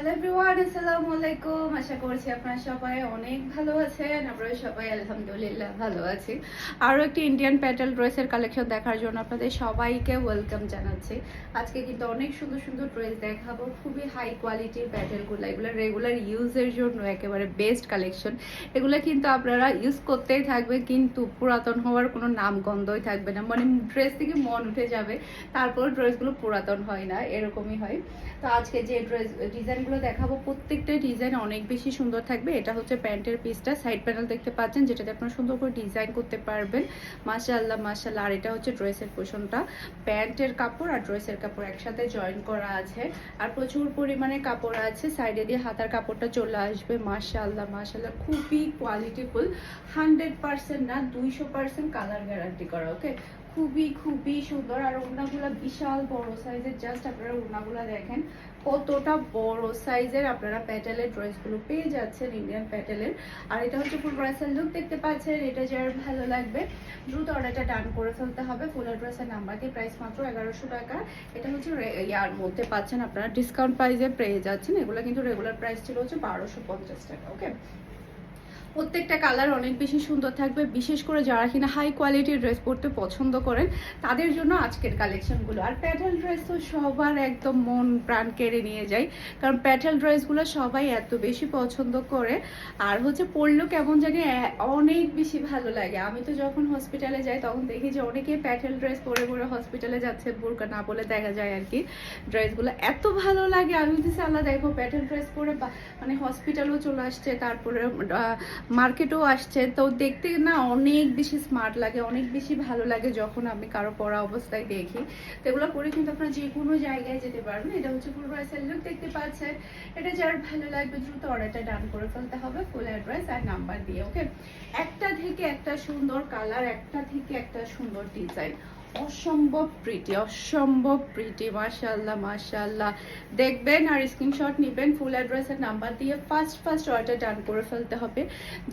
Hello everyone আসসালামু আলাইকুম আশা করছি আপনারা সবাই অনেক ভালো আছেন। আমরা সবাই আলহামদুলিল্লাহ ভালো আছি। আরও একটি ইন্ডিয়ান প্যাটেল ড্রেসের কালেকশন দেখার জন্য আপনাদের সবাইকে ওয়েলকাম জানাচ্ছি। আজকে কিন্তু অনেক সুন্দর সুন্দর ড্রেস দেখাবো। খুবই হাই কোয়ালিটির প্যাটেলগুলো এগুলো রেগুলার ইউজের জন্য একেবারে বেস্ট কালেকশন এগুলো কিন্তু আপনারা ইউজ করতেই থাকবে, কিন্তু পুরাতন হওয়ার কোনো নামগন্ধই থাকবে না। মানে ড্রেস থেকে মন উঠে যাবে, তারপর ড্রেসগুলো পুরাতন হয় না, এরকমই হয়। তো আজকে যে ড্রেস ডিজাইনগুলো দেখাবো। প্রত্যেকটা ডিজাইন অনেক বেশি সুন্দর থাকবে। এটা হচ্ছে প্যান্টের পিসটা সাইড প্যানেল দেখতে পাচ্ছেন, যেটাতে আপনারা সুন্দর করে ডিজাইন করতে পারবেন। মাশাআল্লাহ মাশাআল্লাহ। আর এটা হচ্ছে ড্রেসের পোষণটা প্যান্টের কাপড় আর ড্রেসের কাপড় একসাথে জয়েন করা আছে। আর প্রচুর পরিমাণে কাপড় আছে। সাইডে দিয়ে হাতার কাপড়টা চলে আসবে। মাশাআল্লাহ মাশাআল্লাহ। খুবই কোয়ালিটিফুল হান্ড্রেড পার্সেন্ট না, দুইশো পার্সেন্ট কালার গ্যারান্টি করা ওকে খুবই খুবই সুন্দর। আর ওড়নাগুলো বিশাল বড় সাইজের জাস্ট আপনারা ওড়নাগুলো দেখেন, কতটা বড় সাইজের আপনারা প্যাটেলের ড্রেসগুলো পেয়ে যাচ্ছেন ইন্ডিয়ান প্যাটেলের। আর এটা হচ্ছে ফুল ড্রেসের লুক দেখতে পাচ্ছেন। এটা যার ভালো লাগবে, দ্রুত অর্ডারটা ডান করে ফেলতে হবে। ফুল ড্রেসের নাম্বারকে প্রাইস মাত্র এগারোশো টাকা। এটা হচ্ছে ইয়ার মধ্যে পাচ্ছেন আপনারা। ডিসকাউন্ট প্রাইসে পেয়ে যাচ্ছেন। এগুলো কিন্তু রেগুলার প্রাইস ছিল হচ্ছে বারোশো পঞ্চাশ টাকা ওকে প্রত্যেকটা কালার অনেক বেশি সুন্দর থাকবে, বিশেষ করে যারা কিনা হাই কোয়ালিটির ড্রেস পরতে পছন্দ করেন, তাদের জন্য আজকের কালেকশনগুলো আর প্যাটেল ড্রেস তো সবার একদম মন প্রাণ কেড়ে নিয়ে যায়, কারণ প্যাটেল ড্রেসগুলো সবাই এত বেশি পছন্দ করে। আর হচ্ছে পরলেও কেমন জানি অনেক বেশি ভালো লাগে। আমি তো যখন হসপিটালে যাই, তখন দেখি যে অনেকে প্যাটেল ড্রেস পরে পরে হসপিটালে যাচ্ছে, বোরকা না বলে দেখা যায় আর কি ড্রেসগুলো এত ভালো লাগে। আমি দিচ্ছি আল্লাহ, দেখো প্যাটেল ড্রেস পরে মানে হসপিটালও চলে আসছে, তারপরে মার্কেটও আসছে। তো দেখতে না অনেক বেশি স্মার্ট লাগে, অনেক বেশি ভালো লাগে যখন আমি কারও পরা অবস্থায় দেখি। তো এগুলো পরে কিন্তু আপনারা যে কোনো জায়গায় যেতে পারবেন। এটা হচ্ছে ড্রেসের লুক দেখতে পাচ্ছেন। এটা যার ভালো লাগবে দ্রুত অর্ডারটা ডান করে ফেলতে হবে ফুল অ্যাড্রেস আর নাম্বার দিয়ে ওকে একটা থেকে একটা সুন্দর কালার একটা থেকে একটা সুন্দর ডিজাইন অসম্ভব প্রিটি অসম্ভব প্রিটি মাশাল্লাহ মাশাল্লাহ দেখবেন আর স্ক্রিনশট নেবেন ফুল অ্যাড্রেসের নাম্বার দিয়ে ফার্স্ট ফার্স্ট অর্ডার ডান করে ফেলতে হবে।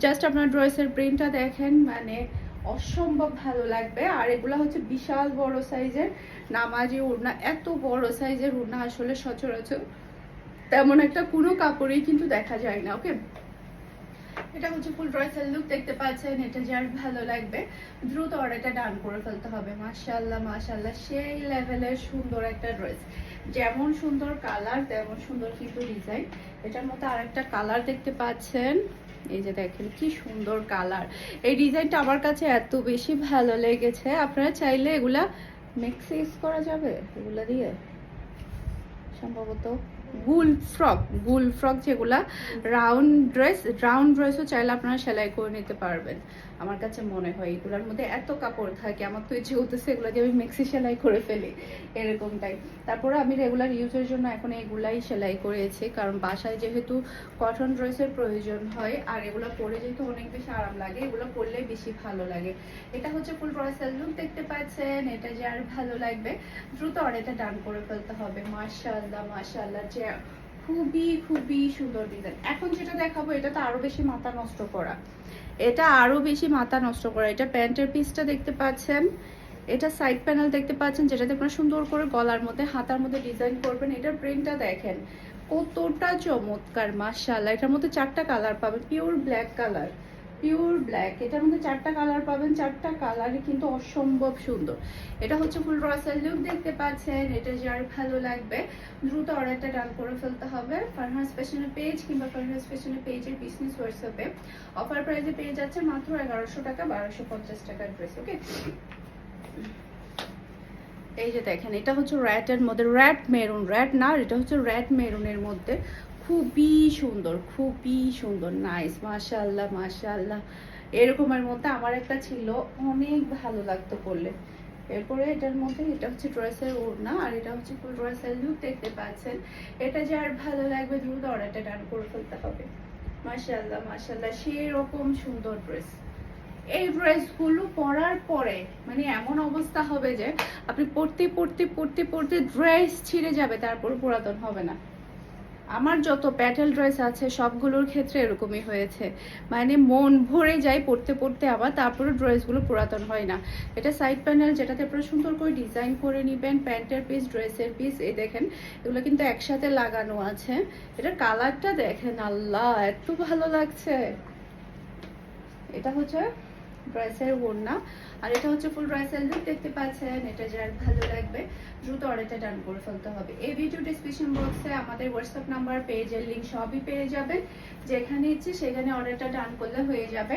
জাস্ট আপনার ড্রেসের প্রিন্টটা দেখেন মানে অসম্ভব ভালো লাগবে। আর এগুলো হচ্ছে বিশাল বড় সাইজের নামাজি উড়না, এত বড় সাইজের উড়না আসলে সচরাচর তেমন একটা কোনো কাপড়েই কিন্তু দেখা যায় না ওকে এটা হচ্ছে ফুল ড্রেসের লুক, দেখতে পাচ্ছেন, এটা যার ভালো লাগবে। দ্রুত অর্ডারটা ডান করে ফেলতে হবে। মাশাল্লাহ মাশাল্লাহ সেই লেভেলের সুন্দর একটা ড্রেস। যেমন সুন্দর কালার, তেমন সুন্দর কিন্তু ডিজাইন। এটার মধ্যে আরেকটা কালার দেখতে পাচ্ছেন। এই যে দেখেন, কি সুন্দর কালার। এই ডিজাইনটা আমার কাছে এত বেশি ভালো লেগেছে। আপনারা চাইলে এগুলা মিক্স ইউজ করা যাবে? এগুলা দিয়ে? সম্ভবত গুল ফ্রক গুল ফ্রক যেগুলা, রাউন্ড ড্রেস, রাউন্ড ড্রেসও চাইলে আপনারা সেলাই করে নিতে পারবেন। আমার কাছে মনে হয় এগুলোর মধ্যে এত কাপড় থাকে, আমার তো ইচ্ছে হতেছে এগুলো দিয়ে আমি মেক্সি সেলাই করে ফেলি এরকমটাই তারপরে আমি রেগুলার ইউজের জন্য এখন এগুলাই সেলাই করেছি, কারণ বাসায় যেহেতু কটন ড্রেসের প্রয়োজন হয়, আর এগুলো পরে যেহেতু অনেক বেশি আরাম লাগে, এগুলো পরলে বেশি ভালো লাগে। এটা হচ্ছে ফুল ড্রেসের লুক দেখতে পাচ্ছেন, এটা যে আর ভালো লাগবে, দ্রুত অর্ডারটা ডান করে ফেলতে হবে। মাশাআল্লাহ মাশাআল্লাহ, যে খুবই খুবই সুন্দর ডিজাইন এখন যেটা দেখাবো, এটা তো আরও বেশি মাথা নষ্ট করা। এটা আরও বেশি মাথা নষ্ট করা। এটা প্যান্টের পিসটা দেখতে পাচ্ছেন। এটা সাইড প্যানেল দেখতে পাচ্ছেন, যেটাতে আপনারা সুন্দর করে গলার মধ্যে, হাতার মধ্যে ডিজাইন করবেন। এটার প্রিন্টটা দেখেন, কতটা চমৎকার মাসাল্লাহ এটার মধ্যে চারটা কালার পাবেন pure black colour pure black. এটার মধ্যে চারটা কালার পাবেন, চারটা কালারই কিন্তু অসম্ভব সুন্দর। এটা হচ্ছে ফুল রসাল লুক দেখতে পাচ্ছেন, এটা যার ভালো লাগবে। দ্রুত অর্ডারটা ডান করে ফেলতে হবে। ফারহাস ফ্যাশনের পেজ কিংবা ফারহাস ফ্যাশনের পেজের বিজনেস হোয়াটসঅ্যাপে অফার প্রাইসে পেয়ে যাচ্ছে মাত্র এগারোশো টাকা, বারোশো পঞ্চাশ টাকার ড্রেস ওকে এই যে দেখেন, এটা হচ্ছে র্যাটের মধ্যে র্যাট মেরুন র্যাট না, এটা হচ্ছে র্যাট মেরুনের মধ্যে। খুবই সুন্দর খুবই সুন্দর নাইস মাশাআল্লাহ মাশাআল্লাহ। এরকমের মধ্যে আমার একটা ছিল, অনেক ভালো লাগতো করলে এরপরে এটার মধ্যে, এটা হচ্ছে ড্রেসের ওড়না, আর এটা হচ্ছে ফুল ড্রেসের লুক দেখতে পাচ্ছেন। এটা যার ভালো লাগবে, দ্রুত অর্ডারটা ডান করে ফেলতে হবে। মাশাআল্লাহ মাশাআল্লাহ, সেরকম সুন্দর ড্রেস এই ড্রেসগুলো পরার পরে মানে এমন অবস্থা হবে যে, আপনি পড়তে পড়তে পড়তে পড়তে ড্রেস ছিঁড়ে যাবে, তারপর পুরাতন হবে না। আমার যত প্যাটেল ড্রেস আছে, সবগুলোর ক্ষেত্রে এরকমই হয়েছে। মানে মন ভরে যায় পড়তে পড়তে আবার তারপরে ড্রেসগুলো পুরাতন হয় না। এটা সাইড প্যানেল যেটাতে আপনারা সুন্দর করে ডিজাইন করে নেবেন, প্যান্টের পিস ড্রেসের পিস এই দেখেন, এগুলো কিন্তু একসাথে লাগানো আছে। এটার কালারটা দেখেন, আল্লাহ, এত ভালো লাগছে। এটা হচ্ছে ড্রেসের ওড়না। আর এটা হচ্ছে ফুল ড্রেসের লুক দেখতে পাচ্ছেন? এটা যার ভালো লাগবে, দ্রুত অর্ডারটা ডান করে ফেলতে হবে। এই ভিডিও ডিসক্রিপশন বক্সে আমাদের হোয়াটসঅ্যাপ নাম্বার পেজের লিঙ্ক সবই পেয়ে যাবেন। যেখানে ইচ্ছে সেখানে অর্ডারটা ডান করলে হয়ে যাবে।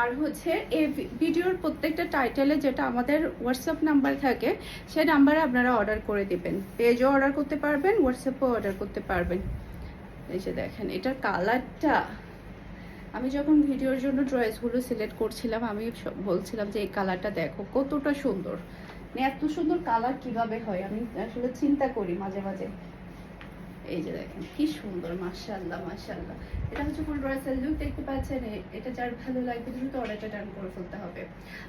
আর হচ্ছে, এই ভিডিওর প্রত্যেকটা টাইটেলে যেটা আমাদের হোয়াটসঅ্যাপ নাম্বার থাকে সেই নাম্বারে আপনারা অর্ডার করে দিবেন। পেজও অর্ডার করতে পারবেন হোয়াটসঅ্যাপও অর্ডার করতে পারবেন। এই যে দেখেন, এটার কালারটা আমি যখন ভিডিওর জন্য ড্রেসগুলো সিলেক্ট করছিলাম, আমি বলছিলাম যে এই কালারটা দেখো, কতটা সুন্দর। মানে এত সুন্দর কালার কীভাবে হয়? আমি আসলে চিন্তা করি মাঝে মাঝে। এই যে দেখেন, কি সুন্দর, মাশাআল্লাহ মাশাআল্লাহ। এটা হচ্ছে ফুল ড্রেসের লুক দেখতে পাচ্ছেন এটা যার ভালো লাগবে দ্রুত অর্ডারটা ডান করে ফেলতে হবে।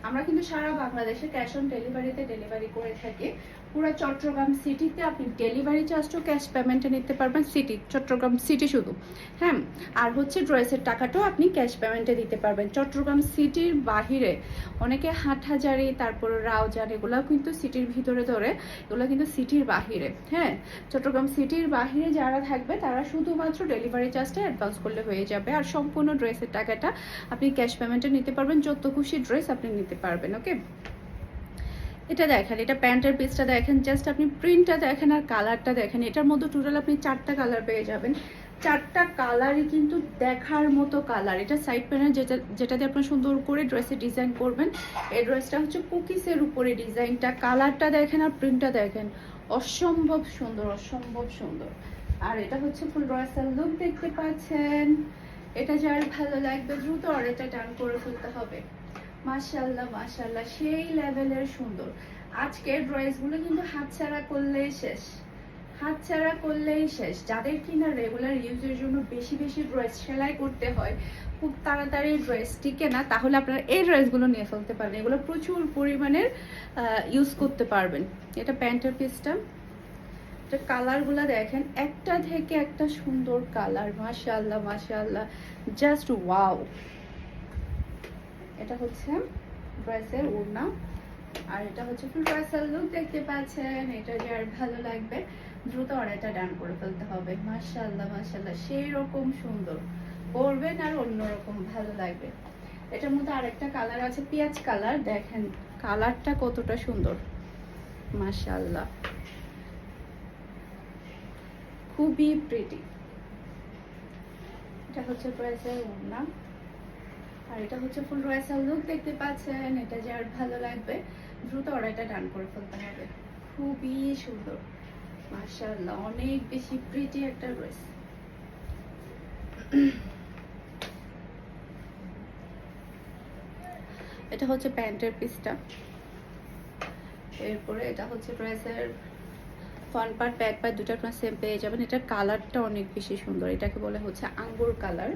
আমরা কিন্তু সারা বাংলাদেশে ক্যাশ অন ডেলিভারিতে ডেলিভারি করে থাকি। পুরো চট্টগ্রাম সিটিতে আপনি ডেলিভারি চার্জটাও ক্যাশ পেমেন্টে নিতে পারবেন সিটি চট্টগ্রাম সিটি শুধু। হ্যাঁ আর হচ্ছে ড্রেসের টাকাটাও আপনি ক্যাশ পেমেন্টে দিতে পারবেন। চট্টগ্রাম সিটির বাহিরে অনেকে হাটহাজারি, তারপর রাউজান এগুলো কিন্তু সিটির ভিতরে ধরে, এগুলো কিন্তু সিটির বাহিরে। হ্যাঁ চট্টগ্রাম সিটির বাহিরে যারা থাকবে, তারা শুধুমাত্র ডেলিভারি চার্জটা অ্যাডভান্স করলে হয়ে যাবে। আর সম্পূর্ণ ড্রেসের টাকাটা আপনি ক্যাশ পেমেন্টে নিতে পারবেন, যত খুশি ড্রেস আপনি নিতে পারবেন ওকে এটা দেখেন, এটা প্যান্টের পিসটা দেখেন জাস্ট আপনি প্রিন্টটা দেখেন আর কালারটা দেখেন, এটার মধ্যে টোটাল আপনি চারটা কালার পেয়ে যাবেন। চারটা কালারই কিন্তু দেখার মতো কালার এটা সাইড প্যানেল যেটা যেটা দিয়ে আপনার সুন্দর করে ড্রেসে ডিজাইন করবেন, এই ড্রেসটা হচ্ছে কুকিসের উপরে ডিজাইনটা কালারটা দেখেন আর প্রিন্টটা দেখেন। অসম্ভব সুন্দর অসম্ভব সুন্দর। আর এটা হচ্ছে ফুল ড্রেসের লুক দেখতে পাচ্ছেন। এটা যার ভালো লাগবে দ্রুত অর্ডারটা ডান করে ফেলতে হবে। মাশাল্লাহ মাশাল্লাহ সেই লেভেলের সুন্দর। আজকের ড্রেসগুলো কিন্তু হাতছাড়া করলেই শেষ। হাতছাড়া করলেই শেষ। যাদের কিনা রেগুলার ইউজের জন্য বেশি বেশি ড্রেস সেলাই করতে হয়, খুব তাড়াতাড়ি ড্রেস টিকে না, তাহলে আপনারা এই ড্রেসগুলো নিয়ে ফেলতে পারেন এগুলো প্রচুর পরিমাণের ইউজ করতে পারবেন। এটা প্যান্টের পিসটা। এটা কালারগুলো দেখেন, একটা থেকে একটা সুন্দর কালার। মাশাআল্লাহ মাশাআল্লাহ। জাস্ট ওয়াও এটা হচ্ছে ড্রেসের ওড়না, আর এটা হচ্ছে ফুল ড্রেসের লুক দেখতে পাচ্ছেন, এটা যার ভালো লাগবে। দ্রুত অর্ডারটা ডান করে ফেলতে হবে। মাশাআল্লাহ মাশাআল্লাহ সেই রকম সুন্দর। পরবেন আর অন্যরকম ভালো লাগবে। এটার মধ্যে আরেকটা কালার আছে, পেঁয়াজ কালার দেখেন কালারটা কতটা সুন্দর। মাশাআল্লাহ। খুবই প্রিটি এটা হচ্ছে ড্রেসের ওড়না। আর এটা হচ্ছে ফুল রয়েসাল লুক দেখতে পাচ্ছেন, এটা যার ভালো লাগবে। দ্রুত অর্ডারটা ডান করে ফেলতে হবে। খুবই সুন্দর। মাশাআল্লাহ, অনেক বেশি প্রিটি একটা ড্রেস এটা হচ্ছে প্যান্টের পিসটা। এরপরে এটা হচ্ছে ড্রেসের ফ্রন্ট পার্ট ব্যাক পার্ট দুটো আপনার সেম পেয়ে যাবেন। এটার কালারটা অনেক বেশি সুন্দর। এটাকে বলে হচ্ছে আঙ্গুর কালার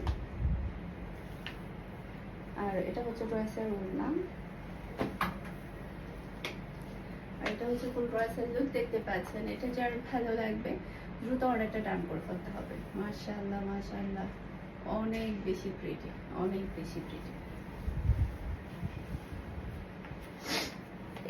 আর এটা হচ্ছে ড্রেসের নাম। আর এটা হচ্ছে ফুল ড্রয়েসের লুক দেখতে পাচ্ছেন। এটা যার ভালো লাগবে, দ্রুত অর্ডারটা ডান করে ফেলতে হবে। মাশাআল্লাহ মাশাল্লাহ অনেক বেশি প্রিটি অনেক বেশি প্রিটি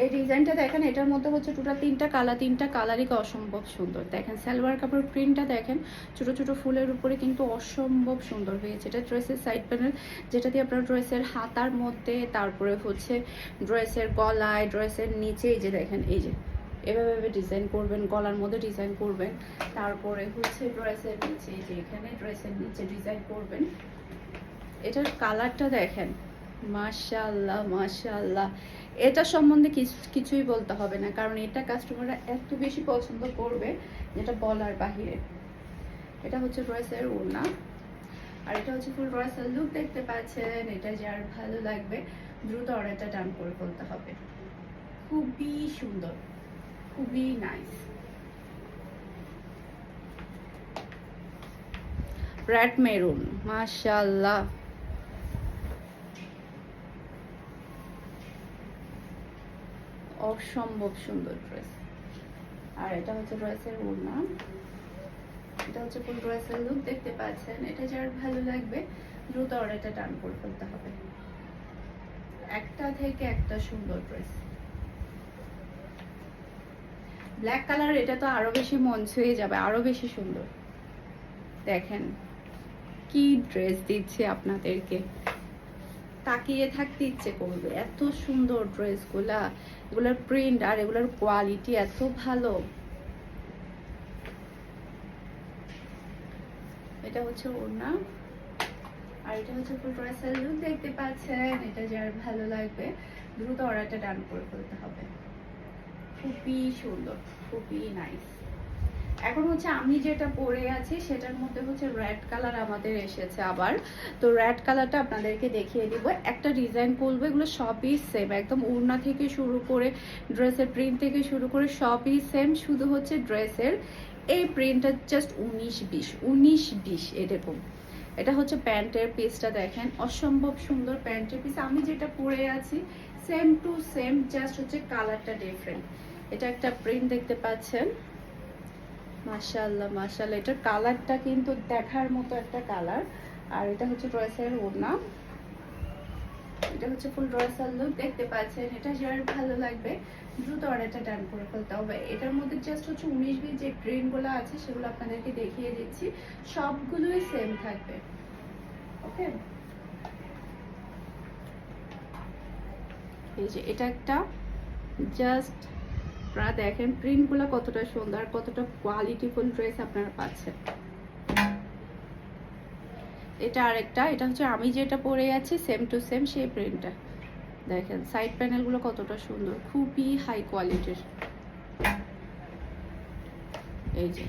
এই ডিজাইনটা দেখেন, এটার মধ্যে হচ্ছে টোটাল তিনটা কালার, তিনটা কালারই অসম্ভব সুন্দর। দেখেন, সালোয়ার কাপড়ের প্রিন্টটা দেখেন, ছোট ছোট ফুলের উপরে কিন্তু অসম্ভব সুন্দর হয়েছে। এটা ড্রেসের সাইড প্যানেল যেটা দিয়ে আপনার ড্রেসের হাতার মধ্যে, তারপরে হচ্ছে ড্রেসের গলায়, ড্রেসের নিচে, এই যে দেখেন, এই যে। এভাবে ডিজাইন করবেন, গলার মধ্যে ডিজাইন করবেন। তারপরে হচ্ছে ড্রেসের নিচে, এই যে এখানে ড্রেসের নিচে ডিজাইন করবেন। এটার কালারটা দেখেন মাশাআল্লাহ মাশাআল্লাহ। এটা সম্বন্ধে কিছুই বলতে হবে না, কারণ এটা কাস্টমাররা এত বেশি পছন্দ করবে যেটা বলার বাহিরে। এটা হচ্ছে ড্রেসের ওড়না, আর এটা হচ্ছে ফুল ড্রেসের লুক দেখতে পাচ্ছেন, এটা যার ভালো লাগবে, দ্রুত অর্ডারটা ডান করে ফেলতে হবে। খুবই সুন্দর, খুবই নাইস রেড মেরুন মাশাআল্লাহ। অসম্ভব সুন্দর ড্রেস। আর এটা হচ্ছে ড্রেসের ওড়না। এটা হচ্ছে ফুল ড্রেসের লুক দেখতে পাচ্ছেন। এটা যার ভালো লাগবে, দ্রুত অর্ডারটা ডান করে ফেলতে হবে। একটা থেকে একটা সুন্দর ড্রেস। ব্ল্যাক কালার এটা তো আরও বেশি মন ছুঁয়ে যাবে, আরও বেশি সুন্দর। দেখেন, কি ড্রেস দিচ্ছে আপনাদেরকে। তাকিয়ে থাকতে ইচ্ছে করবে, এত সুন্দর ড্রেসগুলা। এগুলোর প্রিন্ট আর এগুলোর কোয়ালিটি এত ভালো। এটা হচ্ছে ওড়না আর এটা হচ্ছে ফুল ড্রেসের লুক দেখতে পাচ্ছেন? এটা যার ভালো লাগবে। দ্রুত অর্ডারটা ডান করে ফেলতে হবে। খুবই সুন্দর, খুবই নাইস এখন হচ্ছে আমি যেটা পরে আছি, সেটার মধ্যে হচ্ছে রেড কালার আমাদের এসেছে আবার। তো রেড কালারটা আপনাদেরকে দেখিয়ে দিব। একটা ডিজাইন করব এগুলো সবই সেম একদম উড়না থেকে শুরু করে ড্রেসের প্রিন্ট থেকে শুরু করে সবই সেম শুধু হচ্ছে ড্রেসের এই প্রিন্টটা জাস্ট উনিশ বিশ উনিশ বিশ এরকম এটা হচ্ছে প্যান্টের পিসটা দেখেন, অসম্ভব সুন্দর প্যান্টের পিস আমি যেটা পরে আছি সেম টু সেম জাস্ট হচ্ছে কালারটা ডিফারেন্ট এটা একটা প্রিন্ট দেখতে পাচ্ছেন। মাশাআল্লাহ মাশাআল্লাহ। এটার কালারটা কিন্তু দেখার মতো একটা কালার। আর এটা হচ্ছে ড্রেসের ওড়না। এটা হচ্ছে ফুল ড্রেসের লুক দেখতে পাচ্ছেন। এটা যার ভালো লাগবে। দ্রুত অর্ডারটা ডান করে ফেলতে হবে। এটার মধ্যে জাস্ট হচ্ছে উনিশ বিশ যে প্রিন্টগুলো আছে, সেগুলো আপনাদেরকে দেখিয়ে দিচ্ছি। সবগুলোই সেম থাকবে। ওকে? এই যে এটা একটা জাস্ট আপনারা দেখেন প্রিন্টগুলো কতটা সুন্দর কতটা কোয়ালিটিফুল ড্রেস আপনারা পাচ্ছেন। এটা আরেকটা, এটা হচ্ছে আমি যেটা পরে আছি সেম টু সেম সেই প্রিন্টটা দেখেন সাইড প্যানেলগুলো কতটা সুন্দর, খুবই হাই কোয়ালিটির এই যে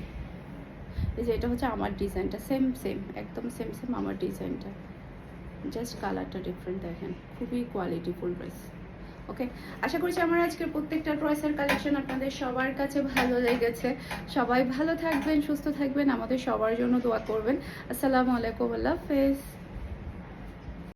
এই যে এটা হচ্ছে আমার ডিজাইনটা সেম সেম একদম সেম সেম আমার ডিজাইনটা জাস্ট কালারটা ডিফারেন্ট দেখেন, খুবই কোয়ালিটিফুল ড্রেস ওকে আশা করছি আমার আজকের প্রত্যেকটা ড্রেসের কালেকশন আপনাদের সবার কাছে ভালো লেগেছে। সবাই ভালো থাকবেন, সুস্থ থাকবেন, আমাদের সবার জন্য দোয়া করবেন। আসসালামু আলাইকুম, আল্লাহ হাফেজ।